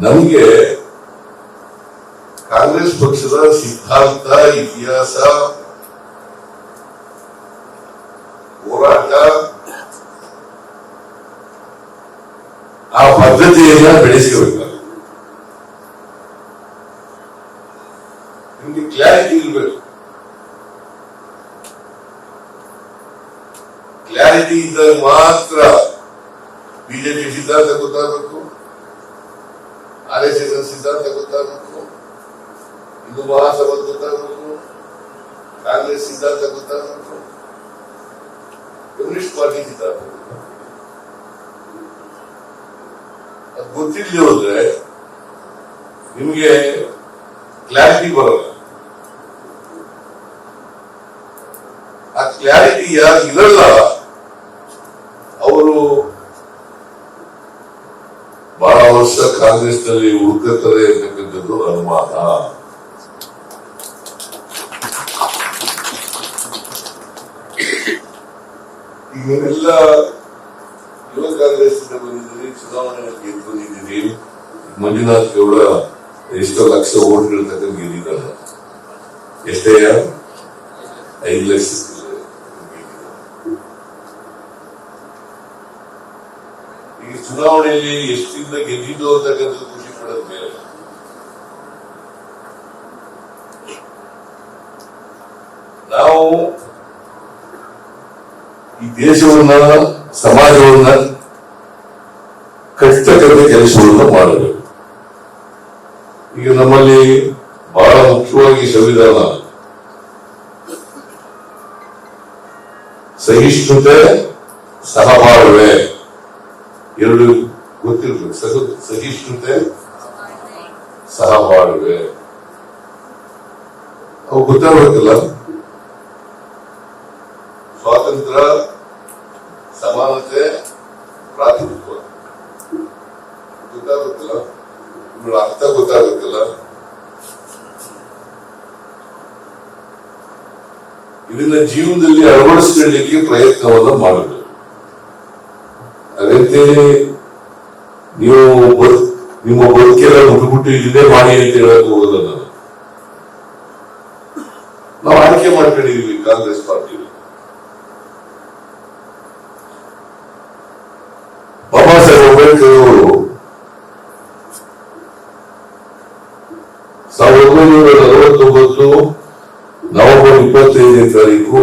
ನಮಗೆ ಕಾಂಗ್ರೆಸ್ ಪಕ್ಷದ ಸಿದ್ಧಾಂತ ಇತಿಹಾಸ ಹೋರಾಟ ಆ ಪದ್ಧತಿಯನ್ನ ಬೆಳೆಸಬೇಕು ನಿಮ್ಗೆ ಕ್ಲಾರಿಟಿ ಇರಬೇಕು ಕ್ಲಾರಿಟಿ ಇದ್ದಾಗ ಮಾತ್ರ ಬಿಜೆಪಿ ಸಿದ್ಧಾಂತ ಗೊತ್ತಾಗಬೇಕು ಆರ್ ಎಸ್ ಎಸ್ ಸಿದ್ಧಾಂತ ಗೊತ್ತಾಗಬೇಕು ಹಿಂದೂ ಮಹಾಸಭಾ ಗೊತ್ತಾಗಬೇಕು ಕಾಂಗ್ರೆಸ್ ಸಿದ್ಧಾಂತ ಗೊತ್ತಾಗಬೇಕು ಕಮ್ಯುನಿಸ್ಟ್ ಪಾರ್ಟಿ ಸಿದ್ಧಾಂತ ಅದು ಗೊತ್ತಿಲ್ಲದೆ ಹೋದ್ರೆ ನಿಮಗೆ ಕ್ಲಾರಿಟಿ ಬರಲ್ಲ. ಆ ಕ್ಲಾರಿಟಿ ಯಾರು ಇರಲ್ಲ ಅವರು ಬಹಳ ವರ್ಷ ಕಾಂಗ್ರೆಸ್ನಲ್ಲಿ ಉಳ್ಕತ್ತಾರೆ ಅಂತಕ್ಕಂಥದ್ದು ಅನುಮಾನ. ಇವರೆಲ್ಲ ಯುವ ಕಾಂಗ್ರೆಸ್ ಬಂದಿದ್ದೀರಿ ಚುನಾವಣೆಯಲ್ಲಿ ಗೆದ್ದು ಬಂದಿದ್ದೀರಿ ಮಂಜುನಾಥ್ ಗೌಡ ಎಷ್ಟೋ ಲಕ್ಷ ಓಟ್ಗಳ ತಕ್ಕ ಗೆದ್ದಿದ್ದಾರೆ. ಎಷ್ಟೇ ಐದು ಲಕ್ಷ. ಈಗ ಚುನಾವಣೆಯಲ್ಲಿ ಎಷ್ಟಿಂದ ಗೆದ್ದಿದ್ದು ಅಂತಕ್ಕಂಥದ್ದು ಖುಷಿ ಪಡೋದು ನಾವು ಈ ದೇಶವನ್ನ, ಸಮಾಜವನ್ನ ಕಟ್ಟತಕ್ಕಂಥ ಕೆಲಸವನ್ನು ಮಾಡಬೇಕು. ಈಗ ನಮ್ಮಲ್ಲಿ ಬಹಳ ಮುಖ್ಯವಾಗಿ ಸಂವಿಧಾನ. ಸಹಿಷ್ಣುತೆ, ಸಹಬಾಳ್ವೆ. ಎರಡು ಗೊತ್ತಿರ್ಬೇಕು ಸಹ- ಸಹಿಷ್ಣುತೆ ಸಹಬಾಳ್ವೆ ಅವು ಗೊತ್ತಾಗಬೇಕಲ್ಲ ಸ್ವಾತಂತ್ರ್ಯ, ಸಮಾನತೆ ಪ್ರಾತಿನಿಧ್ಯ ಗೊತ್ತಾಗುತ್ತಲ್ಲ ಇದ್ರ ಅರ್ಥ ಗೊತ್ತಾಗುತ್ತಲ್ಲ ಇದನ್ನ ಜೀವನದಲ್ಲಿ ಅಳವಡಿಸಿಕೊಳ್ಳಲಿಕ್ಕೆ ಪ್ರಯತ್ನವನ್ನ ಮಾಡಬೇಕು ಅದಂತೆ ನೀವು ನಿಮ್ಮ ಬದುಕೆಲ್ಲ ಮುಟ್ಬಿಟ್ಟು ಇಲ್ಲೇ ಮಾಡಿ ಅಂತ ಹೇಳಕ್ ನಾನು. ನಾವು ಆಯ್ಕೆ ಮಾಡ್ಕೊಂಡಿದೀವಿ ಕಾಂಗ್ರೆಸ್ ಪಾರ್ಟಿ ಬಾಬಾ ಸಾಹೇಬ್ ಅಂಬೇಡ್ಕರ್ ಅವರು ಸಾವಿರದ ಒಂಬೈನೂರ ನಲವತ್ತೊಂಬತ್ತು ನವೆಂಬರ್ ಇಪ್ಪತ್ತೈದನೇ ತಾರೀಕು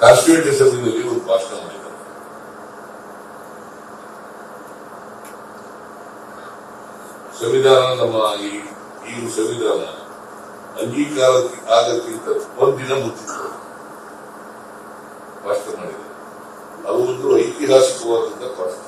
ಕಾಶ್ಮೀರ ಅಸೆಂಬ್ಲಿನಲ್ಲಿ ಒಂದು ಭಾಷಣ ಸಂವಿಧಾನ ನಮ್ಮ ಈ ಈ ಸಂವಿಧಾನ ಅಂಗೀಕಾರ ಆಗಕ್ಕಿಂತ ಒಂದಿನ ಮುಚ್ಚಿತ್ತು. ಭಾಷಣ ಮಾಡಿದೆ. ಅದು ಒಂದು ಐತಿಹಾಸಿಕವಾದಂತಹ ಭಾಷಣ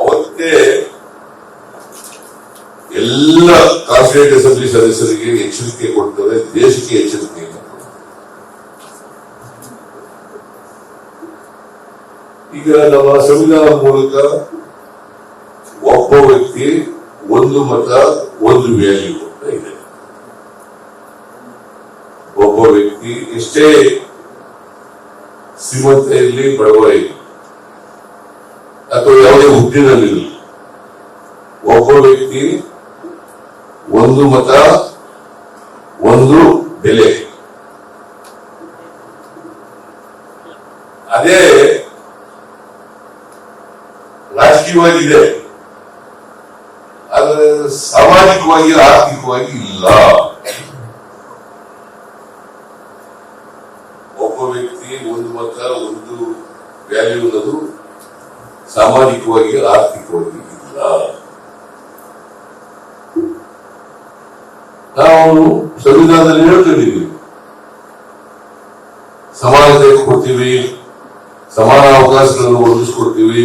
ಅವತ್ತೇ ಎಲ್ಲ ಕಾರ್ಪೊರೇಟ್ ಅಸೆಂಬ್ಲಿ ಸದಸ್ಯರಿಗೆ ಎಚ್ಚರಿಕೆ ಕೊಡ್ತಾರೆ, ದೇಶಕ್ಕೆ ಎಚ್ಚರಿಕೆಯನ್ನು ಈಗ ನಮ್ಮ ಸಂವಿಧಾನ ಮೂಲಕ ಒಬ್ಬ ವ್ಯಕ್ತಿ ಒಂದು ಮತ, ಒಂದು ವ್ಯಾಲ್ಯೂ ಅಂತ ಇದೆ. ಒಬ್ಬ ವ್ಯಕ್ತಿ ಎಷ್ಟೇ ಶ್ರೀಮಂತ ಇರಲಿ ಬಡವ ಇರಲಿ ಅಥವಾ ಯಾವುದೇ ಹುದ್ದಿನಲ್ಲಿರಲಿ ಒಬ್ಬ ವ್ಯಕ್ತಿ ಒಂದು ಮತ, ಒಂದು ಬೆಲೆ. ಅದೇ ರಾಜಕೀಯವಾಗಿ ಇದೆ ಆದರೆ ಸಾಮಾಜಿಕವಾಗಿ ಆರ್ಥಿಕವಾಗಿ ಇಲ್ಲ ಒಬ್ಬ ವ್ಯಕ್ತಿ ಒಂದು ಮತ, ಒಂದು ವ್ಯಾಲ್ಯೂ ಅನ್ನೋದು ಸಾಮಾಜಿಕವಾಗಿ ಆರ್ಥಿಕವಾಗಿ ಇಲ್ಲ ನಾವು ಸಂವಿಧಾನದಲ್ಲಿ ಹೇಳ್ಕೊಂಡಿದ್ದೀವಿ. ಸಮಾನತೆ ಕೊಡ್ತೀವಿ, ಸಮಾನ ಅವಕಾಶಗಳನ್ನು ಒದಗಿಸ್ಕೊಡ್ತೀವಿ.